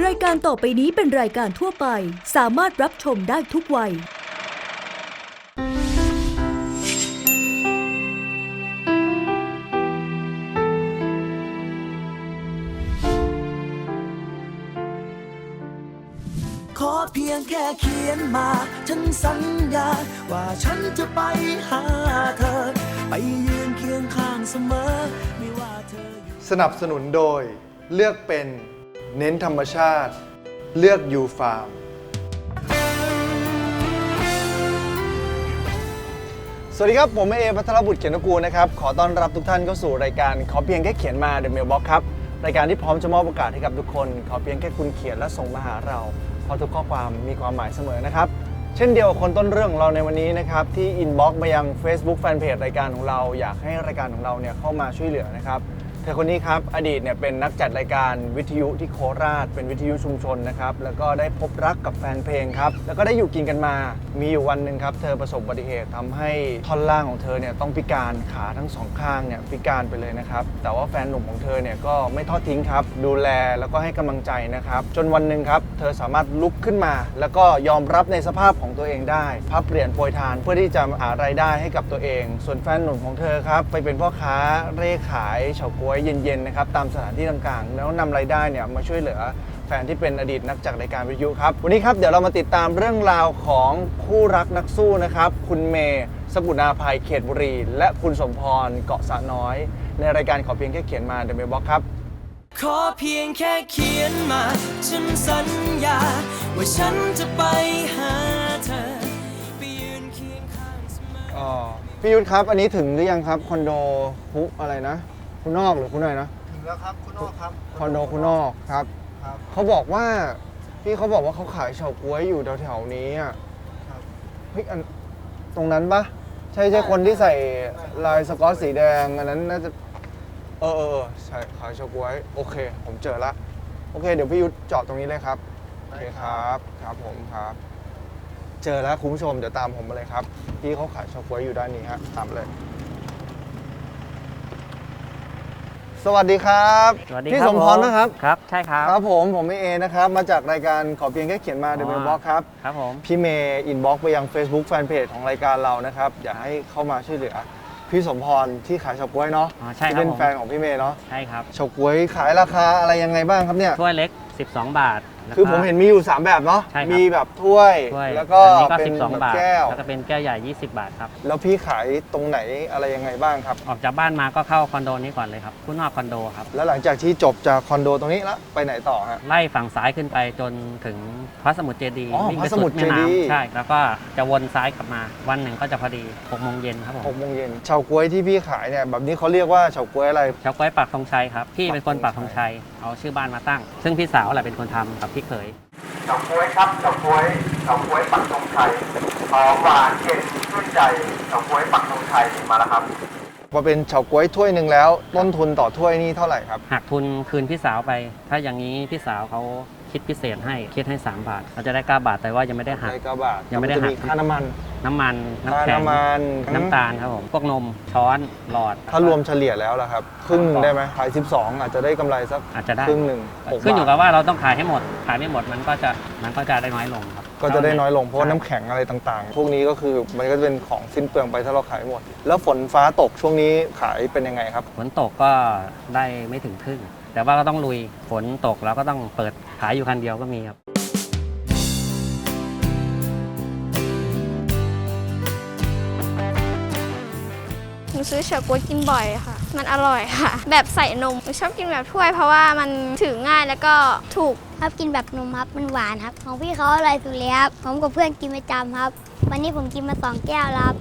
รายการต่อไปนี้เป็นรายการทั่วไป สามารถรับชมได้ทุกวัย ขอเพียงแค่เขียนมา ฉันสัญญา ว่าฉันจะไปหาเธอ ไปยืนเคียงข้างเสมอ ไม่ว่าเธออยู่ สนับสนุนโดยเลือกเป็น เน้นธรรมชาติ เลือกยูฟาร์ม สวัสดีครับ ผมเอพัทรบุตรเขียนกูลนะครับ ขอต้อนรับทุกท่านเข้าสู่รายการขอเพียงแค่เขียนมา The Mailbox ครับ รายการที่พร้อมจะมอบโอกาสให้กับทุกคน ขอเพียงแค่คุณเขียนและส่งมาหาเรา เพราะทุกข้อความมีความหมายเสมอนะครับ เช่นเดียวกับคนต้นเรื่องของเราในวันนี้นะครับที่อินบ็อกมายัง Facebook Fanpage รายการของเรา อยากให้รายการของเราเนี่ยเข้ามาช่วยเหลือนะครับ เธอคนนี้ครับ อดีตเนี่ยเป็นนักจัดรายการวิทยุที่โคราช เป็นวิทยุชุมชนนะครับ แล้วก็ได้พบรักกับแฟนเพลงครับ แล้วก็ได้อยู่กินกันมา มีอยู่วันหนึ่งครับ เธอประสบอุบัติเหตุทำให้ท่อนล่างของเธอเนี่ยต้องพิการขาทั้งสองข้างเนี่ยพิการไปเลยนะครับ แต่ว่าแฟนหนุ่มของเธอเนี่ยก็ไม่ทอดทิ้งครับ ดูแลแล้วก็ให้กำลังใจนะครับ จนวันหนึ่งครับ เธอสามารถลุกขึ้นมา แล้วก็ยอมรับในสภาพของตัวเองได้พับเปลี่ยนโปรยทานเพื่อที่จะหารายได้ให้กับตัวเอง ส่วนแฟนหนุ่มของเธอครับไปเป็นพ่อค้าเร่ขายเฉาก๊วยเย็นๆนะครับตามสถานที่ต่างๆ แล้วนำรายได้เนี่ยมาช่วยเหลือแฟนที่เป็นอดีตนักจัดรายการวิทยุครับวันนี้ครับเดี๋ยวเรามาติดตามเรื่องราวของคู่รักนักสู้นะครับคุณเมย์สกุณาภัยเขตบุรี และคุณสมพรเกาะสะน้อย ในรายการขอเพียงแค่เขียนมาเดอะเมลบ็อกครับ ขอเพียงแค่เขียนมา ฉันสัญญา ว่าฉันจะไปหาเธอ ไปยืนเคียงข้างเสมอ อ๋อพี่ยุทธครับ อันนี้ถึงหรือยังครับ คอนโดคุอะไรนะ คุณนอกหรือคุณอะไรนะถึงแล้วครับคุณโอ้ครับคอนโดคุณนอกครับครับ เขาบอกว่าพี่เขาบอกว่าเขาขายเฉาก๊วยอยู่แถวๆนี้อะครับ เฮ้ยอันตรงนั้นปะใช่ใช่คนที่ใส่ลายสกอตสีแดงอันนั้นน่าจะ เออเออเออใช่ขายเฉาก๊วย โอเค ผมเจอละโอเค เดี๋ยวพี่ยุทธจอดตรงนี้เลยครับโอเคครับครับผมครับ เจอแล้วคุณผู้ชมเดี๋ยวตามผมมาเลยครับพี่เขาขายเฉาก๊วยอยู่ด้านนี้ฮะตามเลย สวัสดีครับสวัสดีพี่ครับสมพรนะครับ ครับ ใช่ครับ ครับผมผมเอนะครับ มาจากรายการขอเพียงแค่เขียนมาเดอ๋บิอวบ็อกครับ ครับผม พี่เมย์อินบ็อกไปยัง Facebook Fanpage ของรายการเรานะครับ อยากให้เข้ามาช่วยเหลือ พี่สมพรที่ขายเฉาก๊วยเนาะอ๋อใช่ที่ครับเป็นผม แฟนของพี่เมย์เนาะใช่ครับเฉาก๊วยขายราคาอะไรยังไงบ้างครับเนี่ย ถ้วยเล็ก 12 บาทแล้วก็ คือผมเห็นมีอยู่ 3 แบบเนาะ ใช่ครับ มีแบบถ้วย ถ้วยแล้วก็อันนี้ก็เป็น12แบบบาท แก้ว แล้วก็เป็นแก้วใหญ่ 20 บาทครับ แล้วพี่ขายตรงไหนอะไรยังไงบ้างครับ ออกจากบ้านมาก็เข้าคอนโดนี้ก่อนเลยครับคุณนอกคอนโดครับ แล้วหลังจากที่จบจากคอนโดตรงนี้แล้วไปไหนต่อฮะ ไล่ฝั่งซ้ายขึ้นไปจนถึงพระสมุทรเจดีย์อ๋อวิ่งไปพระสมุสุทดรแม่เจดีย์ น้ำใช่ แล้วก็จะวนซ้ายกลับมา วันหนึ่งก็จะพอดี6โมงเย็นครับผมหกโมงเย็นเฉาก๊วยที่พี่ขายเนี่ยแบบนี้เขาเรียกว่าเฉาก๊วยอะไรเฉาก้วยปักธงชัยครับพี่เป็นคนปัปักกธธงงชัชัย ยเอาชื่อบ้านมาตั้ง ซึ่งพี่สาวแหละเป็นคนทำกับพี่เขยเฉาก๊วยครับเฉาก๊วยเฉาก๊วยปักธงชัยหอมหวานเย็นชื่นใจเฉาก๊วยปักธงชัยมาแล้วครับพอเป็นเฉาก๊วยถ้วยหนึ่งแล้ว ต้นทุนต่อถ้วยนี่เท่าไหร่ครับหักทุนคืนพี่สาวไป ถ้าอย่างนี้พี่สาวเขา คิดพิเศษให้คิดให้ 3 บาท เราจะได้ 9 บาทแต่ว่ายังไม่ได้หัก ได้เก้าบาทยังไม่ได้จะหักมีค่าน้ำมันน้ำมันน้ำค่าแข็งน้ำมันน้ำตาลครับผมพวกนมช้อนหลอด ถ้ารวมเฉลี่ยแล้วล่ะครับครึ่งหนึ่งได้ไหมขาย 12 อาจจะได้กำไรสักอาจจะได้ ครึ่งหนึ่งหกขึ้นอยู่บากัทบว่าเราต้องขายให้หมด ขายไม่หมดมันก็จะมันก็จะได้น้อยลงครับก็จะได้น้อยลงเพราะว่าใช่น้ำแข็งอะไรต่างๆ พวกนี้ก็คือมันก็จะเป็นของสิ้นเปลืองไปถ้าเราขายหมด แล้วฝนฟ้าตกช่วงนี้ขายเป็นยังไงครับ ฝนตกก็ได้ไม่ถึงครึ่ง แต่ว่าก็ต้องลุยฝนตกเราก็ต้องเปิดขายอยู่คันเดียวก็มีครับ หนูซื้อเฉาก๊วยกินบ่อยค่ะ มันอร่อยค่ะ แบบใส่นมหนูชอบกินแบบถ้วยเพราะว่ามันถือง่ายแล้วก็ถูก ครับกินแบบนมครับมันหวานครับ ของพี่เขาอร่อยสุดเลยครับผมกับเพื่อนกินประจำครับ วันนี้ผมกินมาสองแก้วแล้วครับ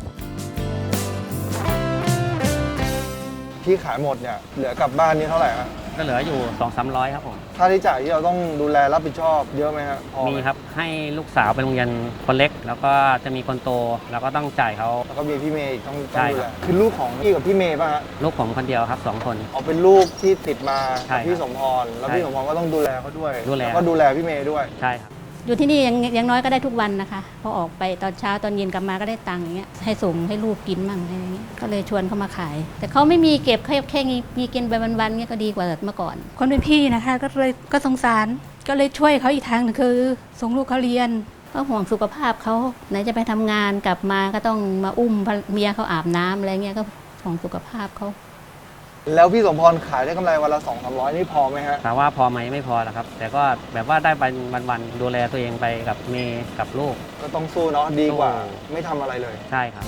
ที่ขายหมดเนี่ยเหลือกลับบ้านนี่เท่าไหร่ฮะ ก็เหลืออยู่2 3 0 0ครับผมค่าใช้จ่ายที่เราต้องดูแลรับผิดชอบเยอะไหมฮะพอไหมีครับให้ลูกสาวไปโรงเรียนคนเล็ก แล้วก็จะมีคนโตแล้วก็ต้องจ่ายเขา แล้วก็มีพี่เมย์อีกต้องใช่ต้องดูครัแลบคือลูกของพี่กับพี่เมย์ป่ะฮะลูกผมคนเดียวครับสองคน เอาเป็นลูกที่ติดมาใช่กับพี่ครับสมพรแล้วใช่พี่สมพรก็ต้องดูแลเขาด้วยดูแลแล้วก็ดูแลพี่เมย์ด้วย ใช่ครับ อยู่ที่นี่ยังยังน้อยก็ได้ทุกวันนะคะ พอออกไปตอนเช้าตอนเย็นกลับมาก็ได้ตังค์อย่างเงี้ยให้ส่งให้ลูกกินมั่งอะไรอย่างเงี้ยก็เลยชวนเขามาขาย แต่เขาไม่มีเก็บแค่แค่มีมีกินไปวันๆเงี้ยก็ดีกว่าเมื่อก่อน คนเป็นพี่นะคะ ก็เลยก็สงสารก็เลยช่วยเขาอีกทางหนึงคือส่งลูกเขาเรียนก็ห่วงสุขภาพเขาไหนจะไปทำงานกลับมาก็ต้องมาอุ้มเมียเขาอาบน้ำอะไรเงี้ยก็ห่วงสุขภาพเขา แล้วพี่สมพรขายได้กำไรวันละ 2 3 0 0 นี่พอไหมฮะ ถามว่าพอไหมไม่พอนะครับ แต่ก็แบบว่าได้วันวันๆดูแลตัวเองไปกับเมย์กับลูก ก็ต้องสู้เนาะดีกว่าสู้ไม่ทำอะไรเลย ใช่ครับ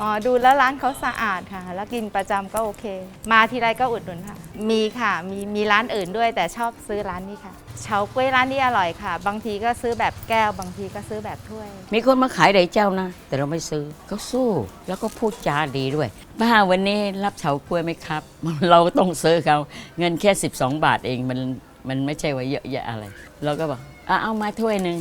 อ๋อดูแล้วร้านเขาสะอาดค่ะ แล้วกินประจำก็โอเค มาทีไรก็อุดหนุนค่ะ มีค่ะมีมีร้านอื่นด้วยแต่ชอบซื้อร้านนี้ค่ะเฉาก๊วยร้านนี้อร่อยค่ะ บางทีก็ซื้อแบบแก้ว บางทีก็ซื้อแบบถ้วย มีคนมาขายหลายเจ้านะ แต่เราไม่ซื้อเขาสู้แล้วก็พูดจาดีด้วยป้าวันนี้รับเฉากล้วยไหมครับ เราต้องซื้อเขาเงินแค่ 12 บาทเองมันมันไม่ใช่ว่าเยอะแยะอะไร เราก็บอกอะเอามาถ้วยหนึ่ง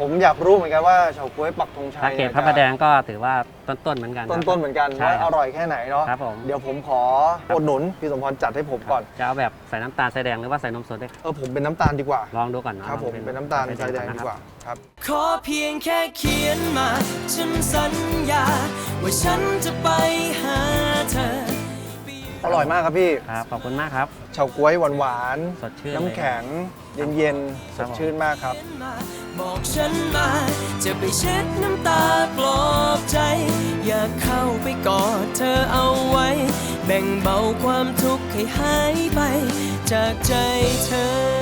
ผมอยากรู้เหมือนกันว่าเฉาก๊วยปักธงชัยถ้าเกตนี่ยพระประแดงก็ถือว่าต้นๆเหมือนกันครับต้นๆเหมือนกันใช่ว่าคอรับร่อยแค่ไหนเนาะครับผมเดี๋ยวผมขอครับอุดหนุนพี่สมพรจัดให้ผมก่อนจะเอาแบบใส่น้ำตาลใส่แดงหรือว่าใส่นมสดได้เออผมเป็นน้ำตาลดีกว่าลองดูก่อนเนาะครับผมลองเป็นน้ำตาลใส่ทรายแดงก่อนดีนะกคว่ารับครับขอเพียงแค่เขียนมาฉันสัญญาว่าฉันจะไปหาเธอ อร่อยมากครับพี่ครับขอบคุณมากครับเฉาก๊วยหวานสดชื่นๆน้ำแข็ง เย็นๆสครับดผมชื่นมากครับ บอกฉันมาจะไปเช็ดน้ำตาปลอบใจ อยากเข้าไปกอดเธอเอาไว้ แบ่งเบาความทุกข์ให้หายไป จากใจเธอ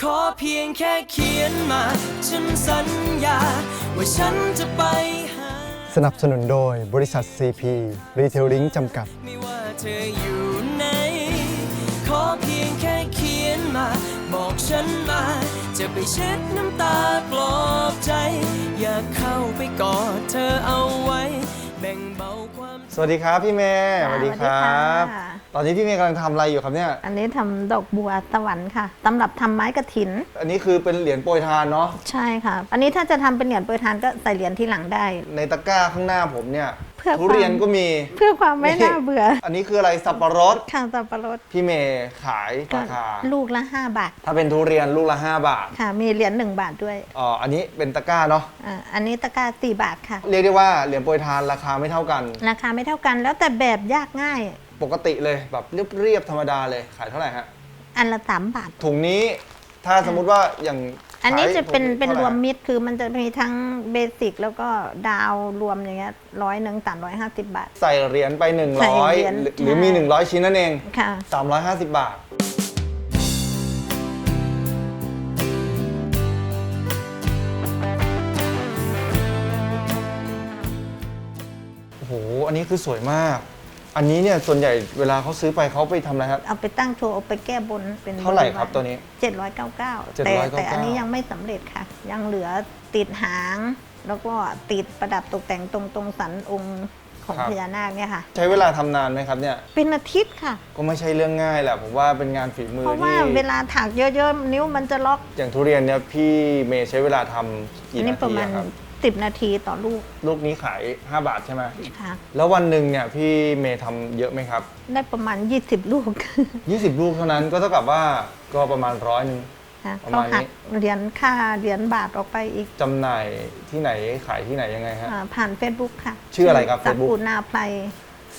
ขอเพียงแค่เขียนมา ฉันสัญญา ว่าฉันจะไปหา สนับสนุนโดยบริษัท CP Retailing จำกัด ไม่ว่าเธออยู่ไหนขอเพียงแค่เขียนมา บอกฉันมา จะไปเช็ดน้ำตาปลอบใจ อยากเข้าไปกอดเธอเอาไว้ แบ่งเบาความ สวัสดีครับพี่เมย์ค่ะสวัสดีครับสวัสดีค่ะ ตอนนี้พี่เมย์กำลังทำอะไรอยู่ครับเนี่ย อันนี้ทำดอกบัวตะวันค่ะตำรับทำไม้กระถิน อันนี้คือเป็นเหรียญโปรยทานเนาะ ใช่ค่ะ อันนี้ถ้าจะทำเป็นเหรียญโปรยทานก็ใส่เหรียญที่หลังได้ ในตะกร้าข้างหน้าผมเนี่ย เพื่อทุเรียนความ ก็มี เพื่อความไม่น่าเบื่ออันนี้คืออะไรสับปะรด ข้างสับปะรดพี่เมย์ขายก็ราคา ลูกละ 5 บาทถ้าเป็นทุเรียนลูกละ 5 บาทค่ะ มีเหรียญ1บาทด้วยอ๋ออันนี้เป็นตะกร้าเนาะ อ่าอันนี้ตะกร้า4บาทค่ะ เรียกได้ว่าเหรียญโปรยทานราคาไม่เท่ากัน ราคาไม่เท่ากันแล้วแต่แบบยากง่าย ปกติเลยแบบเรียบๆธรรมดาเลยขายเท่าไหร่ฮะอันละ3บาท ถุงนี้ถ้าสมมุติว่าอย่างอันนี้ขายจะเป็นถุงเป็นท่ารไหวมมิตรคือมันจะมีทั้งเบสิกแล้วก็ดาวรวมอย่างเงี้ยร้อยหนึ่งสามร้อยห้าสิบบาท ใส่เหรียญไป ใส่เหรียญ100 หรือหรือมี ใช่ 100 ชิ้นนั่นเอง ค่ะ 350 บาท โอ้โห อันนี้คือสวยมาก อันนี้เนี่ยส่วนใหญ่เวลาเขาซื้อไปเขาไปทำอะไรครับ เอาไปตั้งโชว์เอาไปแก้บนเป็นเท่าไหร่ครับตัวนี้ 799 แต่799 แต่อันนี้ยังไม่สำเร็จค่ะ ยังเหลือติดหาง แล้วก็ติดประดับตกแต่งตรงตรงสันองค์ของครับ พญานาคเนี่ยค่ะ ใช้เวลาทำนานไหมครับเนี่ย เป็นอาทิตย์ค่ะ ก็ไม่ใช่เรื่องง่ายแหละผมว่าเป็นงานฝีมือเพราะว่าที่เวลาถักเยอะๆ นิ้วมันจะล็อกอย่างทุเรียนเนี่ยพี่เมย์ใช้เวลาทำกี่อันนี้นาประทีมาณอะครับ 10 นาทีต่อลูก ลูกนี้ขาย 5 บาทใช่ไหมค่ะ แล้ววันหนึ่งเนี่ยพี่เมย์ทำเยอะไหมครับได้ประมาณ 20 ลูก20 ลูกเท่านั้นก็เท่ากับว่าก็ประมาณร้อยหนึ่ง ค่ะประเขามาณนี้ หักเหรียญค่าเหรียญบาทออกไปอีกจำหน่ายที่ไหนขายที่ไหนยังไงฮะ อ่าผ่าน Facebook ค่ะชื่ออะไรครับสัก Facebook กุนาไพร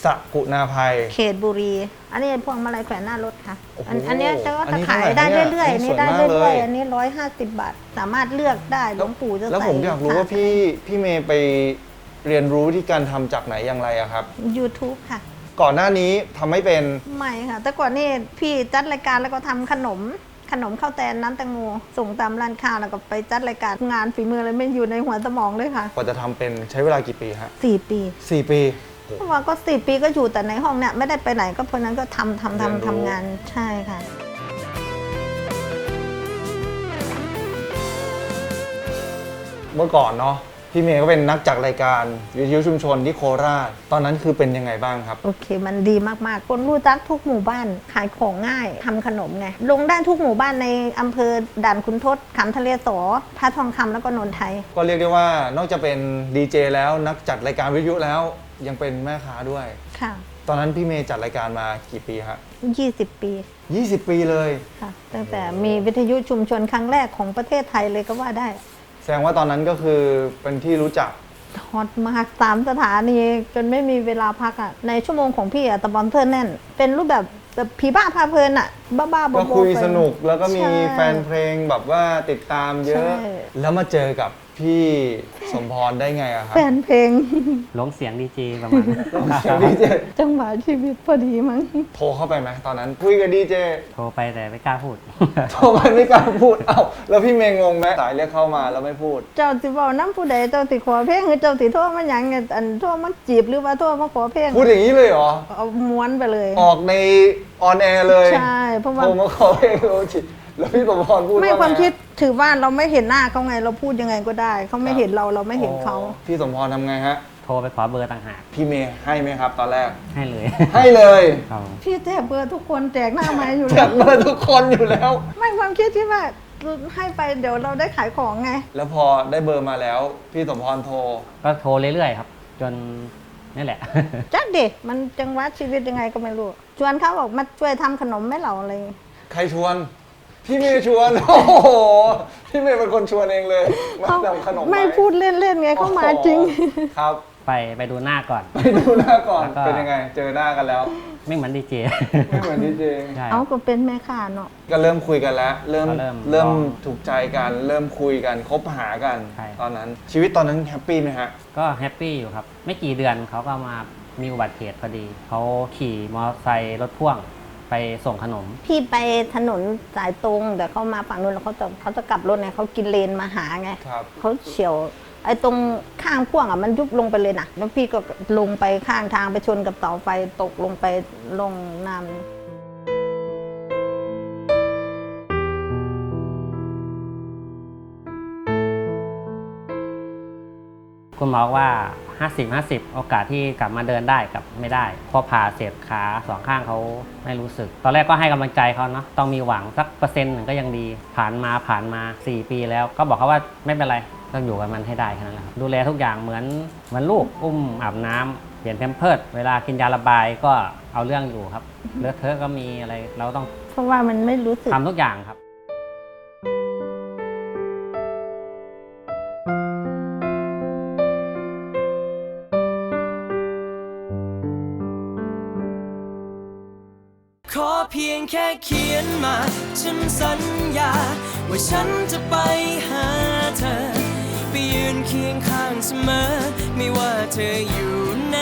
สกุณาภัย เขตบุรี อันนี้พวงมาลัยแขวนหน้ารถค่ะ โอ้โหอันอันเนี้ยจะก็อันจะนี้ขายเท่าไหร่ได้เนี่ยเรื่อยๆอัอันนนี้นี้ได้สวยมากเรื่อยเลยๆ อันนี้ร้อยห้าสิบบาท สามารถเลือกได้หลวงปู่จะแล้วใส่ผมอยากรู้ว่าพี่พี่เมย์ไปเรียนรู้ที่การทำจากไหนอย่างไรอะครับ ยูทูบค่ะ ก่อนหน้านี้ทำไม่เป็น ไม่ค่ะ แต่ก่อนนี่พี่จัดรายการแล้วก็ทำขนม ขนมข้าวแตนน้ำแตงโมส่งตามร้านค้าแล้วก็ไปจัดรายการงานฝีมือเลยไม่อยู่ในหัวสมองเลยค่ะกว่าจะทำเป็นใช้เวลากี่ปีฮะสี่ปีสี่ปี เพราะว่าก็สี่ปีก็อยู่แต่ในห้องเนี่ยไม่ได้ไปไหนก็เพราะนั้นก็ทำทำเรียนรู้ ทำทำงานใช่ค่ะ เมื่อก่อนเนาะพี่เมย์ก็เป็นนักจัดรายการวิทยุชุมชนที่โคราช ตอนนั้นคือเป็นยังไงบ้างครับ โอเค มันดีมาก ๆ คนรู้จักทุกหมู่บ้าน ขายของง่าย ทำขนมไง ลงได้ทุกหมู่บ้านในอำเภอด่านคุณทศขามทะเลสอพระทองคำแล้วก็นนทไทย ก็เรียกได้ว่านอกจากเป็นดีเจแล้วนักจัดรายการวิทยุแล้ว ยังเป็นแม่ค้าด้วย ค่ะตอนนั้นพี่เมย์จัดรายการมากี่ปีฮะ20 ปี20 ปีเลย ค่ะ ตั้งแต่มีวิทยุชุมชนครั้งแรกของประเทศไทยเลยก็ว่าได้ แสดงว่าตอนนั้นก็คือเป็นที่รู้จัก ฮอตมากสามสถานีจนไม่มีเวลาพักอะ ในชั่วโมงของพี่อะตะบอนเทอร์แน่น เป็นรูปแบบแบบผีบ้าพาเพลินอะบ้าๆบอก็ๆคุยไป สนุกแล้วก็มีใช่แฟนเพลงแบบว่าติดตามเยอะ ใช่ แล้วมาเจอกับ พี่สมพรได้ไงอะครับแฟนเพลง หลงเสียงดีเจประมาณนั้นเสียงดีเจจังหวะชีวิตพอดีมั้งโทรเข้าไปไหมตอนนั้นคุยกับดีเจโทรไปแต่ไม่กล้าพูด โทรไปไม่กล้าพูดเอ้าแล้วพี่เมย์งงไหมสายเรียกเข้ามาแล้วไม่พูด เจ้าสิเว้าน้ำผู้ใดเจ้าสิขอเพลงหรือเจ้าสิโทรมาหยังไงอันโทรมาจีบหรือว่าโทรมาขอเพลงพูดอย่างนี้เลยเหรอเอาม้วนไปเลย ออกในออนแอร์เลยใช่เพราะว่า โทรมาขอเพลงโอชิ แล้วพี่สมพรพูดไม่ว่าความไงคิดถือว่าเราไม่เห็นหน้าเขาไง เราพูดยังไงก็ได้ เขาไม่เห็นเราเราไม่เห็นเขาอ๋อพี่สมพรทำไงฮะ โทรไปขอเบอร์ต่างหากพี่เมย์ให้ไหมครับ ตอนแรก ให้เลย ให้เลยครับพี่แจกเบอร์ทุกคนแจกหน้าไม้อยู่จัแล้ดวเบอร์ทุกคนอยู่แล้ว ไม่ความคิดที่ว่าให้ไปเดี๋ยวเราได้ขายของไง แล้วพอได้เบอร์มาแล้ว พี่สมพรโทร ก็โทรเรื่อยๆครับ จนนี่แหละ จักเด็มันจังหวะชีวิตยังไงก็ไม่รู้ ชวนเขาบอกมาช่วยทำขนมไหม่เหราอะไรอย่างงี้ใครชวน พี่เมย์ชวน โอ้โห พี่เมย์เป็นคนชวนเองเลยมาเขาทำขนมไม่ว้พูดเล่นๆไงเขามาจริง ครับไปไปดูหน้าก่อน ไปดูหน้าก่อน แล้วก็ เป็นยังไง เจอหน้ากันแล้ว ไม่เหมือนดีเจ ไม่เหมือนดีเจใช่คเอารับ ก็เป็นแม่ค้าเนาะ ก็เริ่มคุยกันแล้ว เริ่มก็เริ่มเริ่มลองถูกใจกัน เริ่มคุยกัน คบหากัน ใช่ ตอนนั้น ชีวิตตอนนั้นแฮปปี้ไหมฮะ ก็แฮปปี้อยู่ครับ ไม่กี่เดือนเขาก็มามีอุบัติเหตุพอดี เขาขี่มอเตอร์ไซค์รถพ่วง ไปส่งขนม พี่ไปถนนสายตรงแต่เขามาฝั่งนู้นแล้วเขาจะเขาจะกลับรถไงเขากินเลนมาหาไงครับเขาเฉียวไอ้ตรงข้างพ่วงอะมันยุบลงไปเลยนะแล้วพี่ก็ลงไปข้างทางไปชนกับเสาไฟตกลงไปลงน้ำคุณหมอว่า 50 50 โอกาสที่กลับมาเดินได้กับไม่ได้พอผ่าเสร็จขาสองข้างเขาไม่รู้สึก ตอนแรกก็ให้กำลังใจเขาเนาะต้องมีหวังสักเปอร์เซ็นต์หนึ่งก็ยังดี ผ่านมาผ่านมา 4 ปีแล้ว ก็บอกเขาว่าไม่เป็นไรต้องอยู่กับมันให้ได้แค่นั้นแหละครับดูแลทุกอย่างเหมือนเหมือนลูกอุ้มอาบน้ำเปลี่ยนแพมเพิร์ดเวลากินยาระบายก็เอาเรื่องอยู่ครับเลอะเทอะก็มีอะไรเราต้อง เพราะว่ามันไม่รู้สึกทำทุกอย่างครับ แค่เขียนมา ฉันสัญญา ว่าฉันจะไปหาเธอ ไปยืนเคียงข้างเสมอ ไม่ว่าเธออยู่ไหน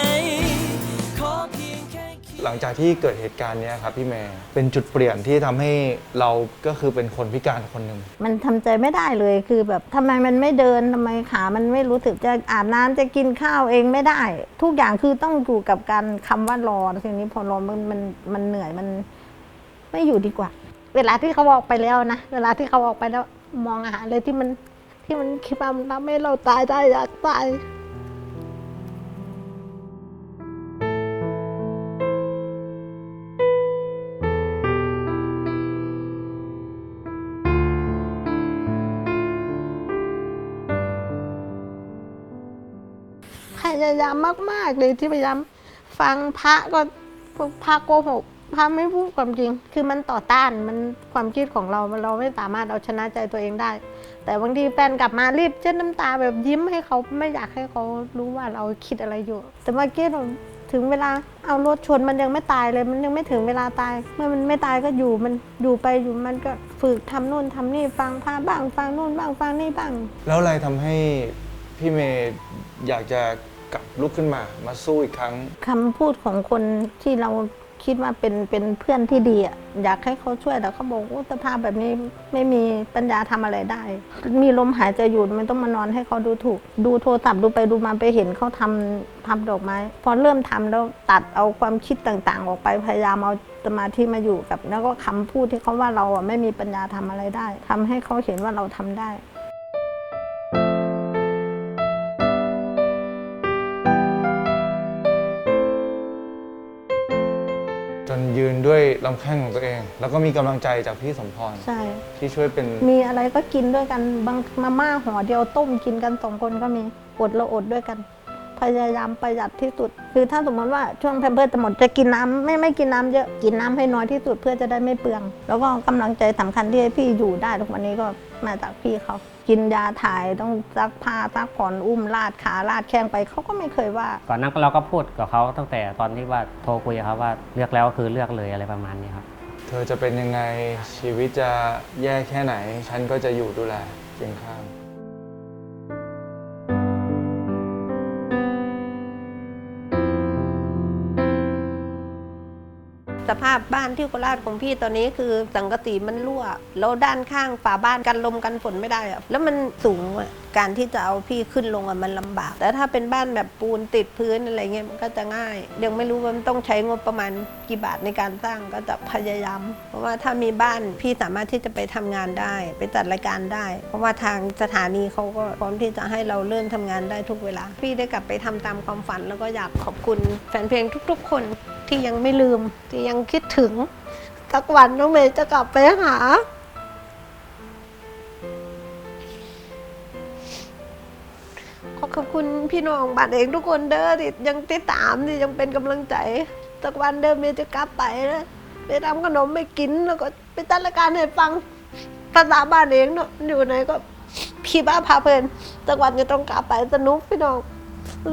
ขอเพียงแค่เขียน หลังจากที่เกิดเหตุการณ์เนี้ยครับพี่เมย์เป็นจุดเปลี่ยนที่ทำให้เราก็คือเป็นคนพิการคนหนึ่ง มันทำใจไม่ได้เลยคือแบบทำไมมันไม่เดินทำไมขา มันไม่รู้สึกจะอาบน้ำจะกินข้าวเองไม่ได้ ทุกอย่างคือต้องอยู่กับการคำว่ารอทีนี้พอรอมันมันมันเหนื่อยมัน ไม่อยู่ดีกว่า เวลาที่เขาออกไปแล้วนะ เวลาที่เขาออกไปแล้วมองอาหารเลยที่มันที่มันคิดว่ามันทำให้เราตายได้อยากตายพยายามมาก ๆ เลยที่พยายามฟังพระก็พระโกหก พระไม่พูดความจริง คือมันต่อต้าน มันความคิดของเรา เราไม่สามารถเอาชนะใจตัวเองได้ แต่บางทีแฟนกลับมารีบเช็ดน้ำตาแบบยิ้มให้เขาไม่อยากให้เขารู้ว่าเราคิดอะไรอยู่ แต่เมื่อกี้เราถึงเวลาเอารถชนมันยังไม่ตายเลย มันยังไม่ถึงเวลาตาย เมื่อมันไม่ตายก็อยู่มันอยู่ไปอยู่มันก็ฝึกทำนู่นทำนี่ฟังพระบ้างฟังนู่นบ้างฟังนี่บ้าง แล้วอะไรทำให้พี่เมย์อยากจะกลับลุกขึ้นมา มาสู้อีกครั้งคำพูดของคนที่เรา คิดว่าเป็นเป็นเพื่อนที่ดีอะอยากให้เขาช่วยแต่เขาบอกว่าสภาพแบบนี้ไม่มีปัญญาทำอะไรได้ มีลมหายใจอยู่มันต้องมานอนให้เขาดูถูก ดูโทรศัพท์ดูไปดูมาไปเห็นเขาทำทำดอกไม้ พอเริ่มทำแล้วตัดเอาความคิดต่างๆ ออกไปพยายามเอาสมาธิมาอยู่กับ แล้วก็คำพูดที่เขาว่าเราอะไม่มีปัญญาทำอะไรได้ทำให้เขาเห็นว่าเราทำได้ นยืนด้วยลำแข้งของตัวเอง แล้วก็มีกำลังใจจากพี่สมพรใช่ ที่ช่วยเป็นมีอะไรก็กินด้วยกันบางมาม่าห่อเดียวต้มกินกันสองคนก็มีอดเราอดด้วยกัน พยายามประหยัดที่สุด คือถ้าสมมติว่าช่วงแพมเพิร์สจะหมดจะกินน้ำไม่ไม่กินน้ำเยอะกินน้ำให้น้อยที่สุดเพื่อจะได้ไม่เปลือง แล้วก็กำลังใจสำคัญที่ให้พี่อยู่ได้ทุกวันนี้ก็มาจากพี่เขา กินยาถ่ายต้องซักผ้าซักผ่อนอุ้มลาดขาลาดแข้งไปเขาก็ไม่เคยว่า ก่อนหนั้นเราก็พูดกับเขาตั้งแต่ตอนที่ว่าโทรคุยกับเขาว่าเลือกแล้วก็คือเลือกเลยอะไรประมาณนี้ครับเธอจะเป็นยังไงชีวิตจะแย่แค่ไหน ฉันก็จะอยู่ดูแลเคียงข้าง ภาพบ้านที่โคราชของพี่ตอนนี้คือสังกะสีมันรั่วแล้วด้านข้างฝาบ้านกันลมกันฝนไม่ได้อะแล้วมันสูงอะการที่จะเอาพี่ขึ้นลงอะมันลำบาก แต่ถ้าเป็นบ้านแบบปูนติดพื้นอะไรเงี้ยมันก็จะง่ายยังไม่รู้ว่ามันต้องใช้งบประมาณกี่บาทในการสร้างก็จะพยายาม เพราะว่าถ้ามีบ้านพี่สามารถที่จะไปทำงานได้ ไปจัดรายการได้ เพราะว่าทางสถานีเขาก็พร้อมที่จะให้เราเริ่มทำงานได้ทุกเวลา พี่ได้กลับไปทำตามความฝันแล้วก็อยากขอบคุณแฟนเพลงทุก ๆ คน ที่ยังไม่ลืม ที่ยังคิดถึงสักวันน้องเมย์จะกลับไปหา ขอขอบคุณพี่น้องบ้านเองทุกคนเด้อที่ยังติดตามที่ยังเป็นกำลังใจสักวันเดิมเมย์จะกลับไปนะไปทำขนมไปกินแล้วก็ไปจัดรายการให้ฟังภาษาบ้านเองเนาะอยู่ไหนก็พี่บ้าพาเพลินสักวันจะต้องกลับไปสนุกพี่น้อง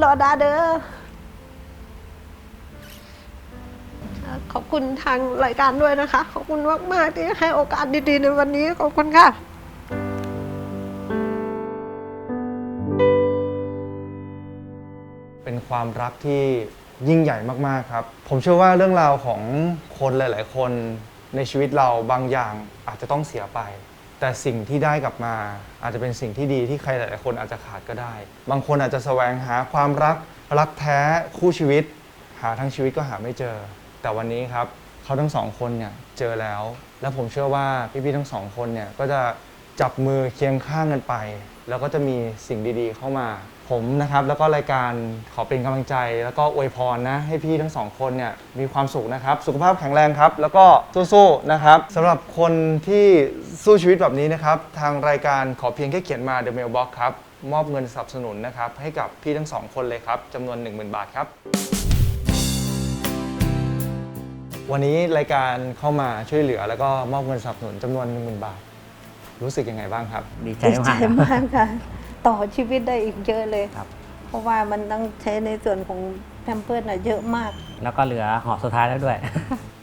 รอดาเด้อ อบคุณทางรายการด้วยนะคะ ขอบคุณมาก ๆ ที่ให้โอกาสดี ๆ ในวันนี้ ขอบคุณค่ะเป็นความรักที่ยิ่งใหญ่มาก ๆ ครับ ผมเชื่อว่าเรื่องราวของคนหลาย ๆ คนในชีวิตเราบางอย่างอาจจะต้องเสียไป แต่สิ่งที่ได้กลับมา อาจจะเป็นสิ่งที่ดีที่ใครหลาย ๆ คนอาจจะขาดก็ได้ บางคนอาจจะแสวงหาความรักรักแท้คู่ชีวิต หาทั้งชีวิตก็หาไม่เจอ แต่วันนี้ครับเขาทั้งสองคนเนี่ยเจอแล้ว และผมเชื่อว่าพี่ๆทั้งสองคนเนี่ยก็จะจับมือเคียงข้างกันไป แล้วก็จะมีสิ่งดีๆเข้ามา ผมนะครับแล้วก็รายการขอเป็นกำลังใจ แล้วก็อวยพรนะให้พี่ทั้งสองคนเนี่ยมีความสุขนะครับ สุขภาพแข็งแรงครับ แล้วก็สู้ๆนะครับสำหรับคนที่สู้ชีวิตแบบนี้นะครับ ทางรายการขอเพียงแค่เขียนมา The Mailbox ครับมอบเงินสนับสนุนนะครับให้กับพี่ทั้งสองคนเลยครับจำนวน 10,000 บาทครับ วันนี้รายการเข้ามาช่วยเหลือ แล้วก็มอบเงินสนับสนุนจำนวน10,000 บาท รู้สึกยังไงบ้างครับ ดีใจดีมาใจกครับ มากค่ะ ต่อชีวิตได้อีกเยอะเลย ครับ เพราะว่ามันต้องใช้ในส่วนของแพมเพิร์ดน่ะเยอะมาก แล้วก็เหลือหอบสุดท้ายแล้วด้วย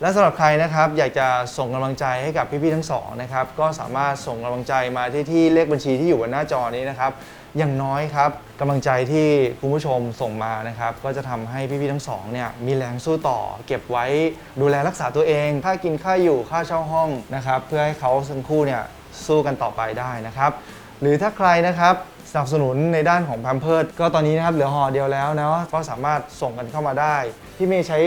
และสำหรับใครนะครับอยากจะส่งกำลังใจให้กับพี่ๆทั้งสองนะครับก็สามารถส่งกำลังใจมาที่ที่เลขบัญชีที่อยู่บนหน้าจอนี้นะครับ อย่างน้อยครับกำลังใจที่คุณผู้ชมส่งมานะครับ ก็จะทำให้พี่ๆทั้งสองเนี่ยมีแรงสู้ต่อ เก็บไว้ดูแลรักษาตัวเอง ค่ากินค่าอยู่ค่าเช่าห้องนะครับ เพื่อให้เขาทั้งคู่เนี่ยสู้กันต่อไปได้นะครับ หรือถ้าใครนะครับสนับสนุนในด้านของแพมเพิร์ดก็ตอนนี้นะครับเหลือห่อเดียวแล้วเนาะก็สามารถส่งกันเข้ามาได้ พี่เมย์ใช้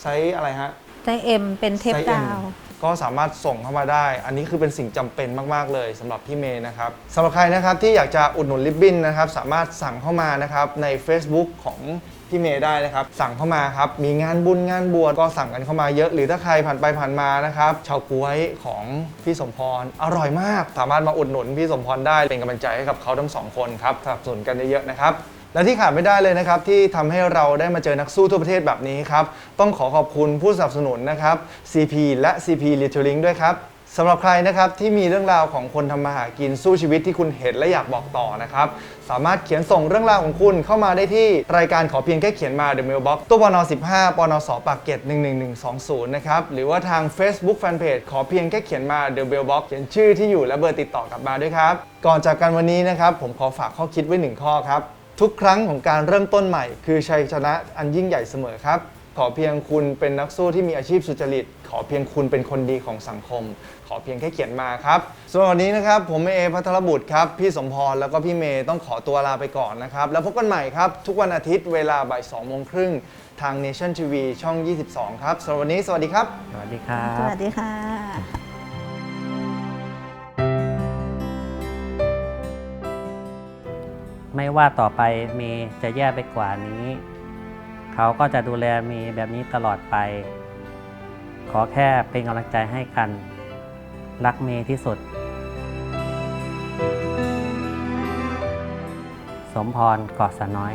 ไซส์อะไรฮะ ไซส์เอ็มเป็นเทปไซส์กาว M ก็สามารถส่งเข้ามาได้ อันนี้คือเป็นสิ่งจำเป็นมาก ๆ เลยสำหรับพี่เมย์นะครับสำหรับใครนะครับที่อยากจะอุดหนุนลิบบิ้นนะครับสามารถสั่งเข้ามานะครับใน Facebook ของพี่เมย์ได้นะครับ สั่งเข้ามาครับ มีงานบุญงานบวชก็สั่งกันเข้ามาเยอะ หรือถ้าใครผ่านไปผ่านมานะครับชาวก้วยของพี่สมพร อร่อยมาก สามารถมาอุดหนุนพี่สมพรได้เป็นกำลังใจให้กับเขาทั้งสองคนครับสนับสนุนกันเยอะๆนะครับ และที่ขาดไม่ได้เลยนะครับที่ทำให้เราได้มาเจอนักสู้ทั่วประเทศแบบนี้ครับ ต้องขอขอบคุณผู้สนับสนุนนะครับ CP และ CP l i t e r i n g ด้วยครับสำหรับใครนะครับที่มีเรื่องราวของคนทำมาหากินสู้ชีวิตที่คุณเห็นและอยากบอกต่อนะครับ สามารถเขียนส่งเรื่องราวของคุณเข้ามาได้ที่รายการขอเพียงแค่เขียนมา The Mailbox ตู้ปน15ปนสปากเกต11120 นะครับ หรือว่าทาง Facebook Fanpage ขอเพียงแค่เขียนมา The Mailbox เขียนชื่อที่อยู่และเบอร์ติดต่อกลับมาด้วยครับ ก่อนจากกันวันนี้นะครับผมขอฝากข้อคิดไว้หนึ่งข้อครับ ทุกครั้งของการเริ่มต้นใหม่ คือชัยชนะอันยิ่งใหญ่เสมอครับ ขอเพียงคุณเป็นนักสู้ที่มีอาชีพสุจริต ขอเพียงคุณเป็นคนดีของสังคม ขอเพียงแค่เขียนมาครับส่วนวันนี้นะครับ ผมเอพัทรบุตรครับ พี่สมพรแล้วก็พี่เมย์ต้องขอตัวลาไปก่อนนะครับ แล้วพบกันใหม่ครับ ทุกวันอาทิตย์เวลาบ่าย2โมงครึ่งทาง Nation TV ช่อง 22 ครับสำหรับวันนี้สวัสดีครับ สวัสดีครับสวัสดีค่ะ ไม่ว่าต่อไปเมย์จะแย่ไปกว่านี้ เขาก็จะดูแลเมย์แบบนี้ตลอดไป ขอแค่เป็นกำลังใจให้กัน รักเมย์ที่สุด สมพรกอดสะน้อย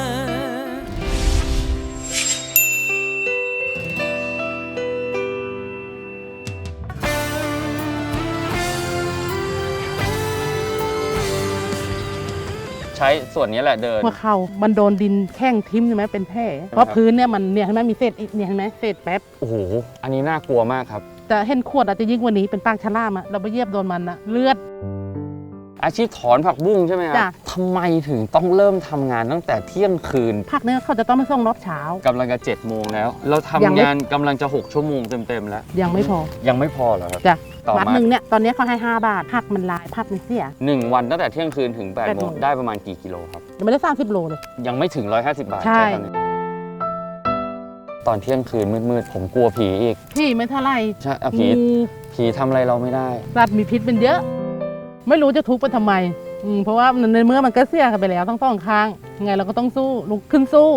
ช้ส่วนนี้แหละเดิน เมื่อเข้ามันโดนดินแข้งทิ่มใช่ไหมเป็นแผลเพราะพื้นเนี่ยมันเนี่ยเห็นไหมมีเศษอิฐเนี่ยเห็นไหมเศษแป๊บโอ้โห อันนี้น่ากลัวมากครับ แต่เห็นขวดอาจจะยิ่งกว่านี้เป็นปากฉลามอะเราไปเหยียบโดนมันอะเลือด อาชีพถอนผักบุ้งใช่ไหมครัจ้ะ ทำไมถึงต้องเริ่มทำงานตั้งแต่เที่ยงคืนผักเนี่ยเขาจะต้องไปส่งรอบเช้า กำลังจะเจ็ดโมงแล้ว เราทำยังไม่งานกำลังจะ6ชั่วโมงเต็มๆแล้ว ยังไม่พอยังไม่พอเหรอครับ จ้ะ ต่อวัดมาหนึ่งเนี่ยตอนนี้เขาให้ 5 บาท ผักมันลายผักมันเสีย หนึ่งวันตั้งแต่เที่ยงคืนถึง8ปดแปดโมโมงงได้ประมาณกี่กิโลครับ ยังไม่ได้สร้างสิบโลเลย ยังไม่ถึง 150 บาทใช่ตอนนี้ตอนเที่ยงคืนมืดๆ ผมกลัวผีอีกพี่ไม่เท่าไหร่ใช่อะผีงูผีทำอะไรเราไม่ได้ สัตว์มีพิษเป็นเยอะ ไม่รู้จะทุบไปทำไมอืมเพราะว่าในเมื่อมันก็เสียกันไปแล้วทั้งสองข้างยังไงเราก็ต้องสู้ลุกขึ้นสู้